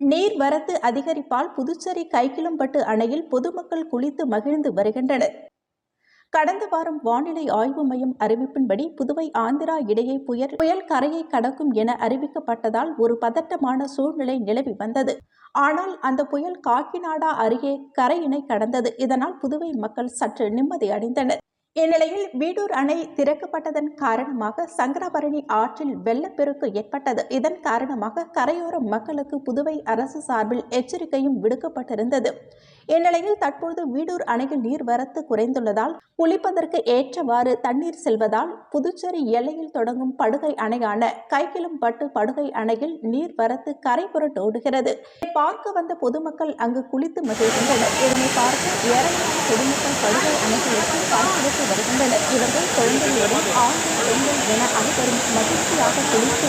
நீர்வரத்து அதிகரிப்பால் புதுச்சேரி கைக்கிளம்பட்டு அணையில் பொதுமக்கள் குளித்து மகிழ்ந்து வருகின்றனர். கடந்த வாரம் வானிலை ஆய்வு மையம் அறிவிப்பின்படி புதுவை ஆந்திரா இடையே புயல் புயல் கரையை கடக்கும் என அறிவிக்கப்பட்டதால் ஒரு பதட்டமான சூழ்நிலை நிலவி வந்தது. ஆனால் அந்த புயல் காக்கிநாடா அருகே கரையினை கடந்தது. இதனால் புதுவை மக்கள் சற்று நிம்மதி அடைந்தனர். இந்நிலையில் வீடூர் அணை திறக்கப்பட்டதன் காரணமாக சங்கரபரணி ஆற்றில் வெள்ளப்பெருக்கு ஏற்பட்டது. இதன் காரணமாக கரையோர மக்களுக்கு புதுவை அரசு சார்பில் எச்சரிக்கையும் விடுக்கப்பட்டிருந்தது. இந்நிலையில் தற்போது வீடூர் அணையில் நீர்வரத்து குறைந்துள்ளதால் குளிப்பதற்கு ஏற்றவாறு தண்ணீர் செல்வதால் புதுச்சேரி எல்லையில் தொடங்கும் படுகை அணையான கைக்கிளம்பட்டு படுகை அணையில் நீர்வரத்து கரை புரண்டு ஓடுகிறது. பார்க்க வந்த பொதுமக்கள் அங்கு குளித்து மகிழ்கின்றனர். இதனை பார்க்க ஏராளமான பொதுமக்கள் படுகை அணைகளுக்கு பார்ப்பதற்கு வருகின்றனர். இவர்கள் குழந்தைகளுடன் ஆண்கள் பெண்கள் என அனைவரும் மகிழ்ச்சியாக குளித்து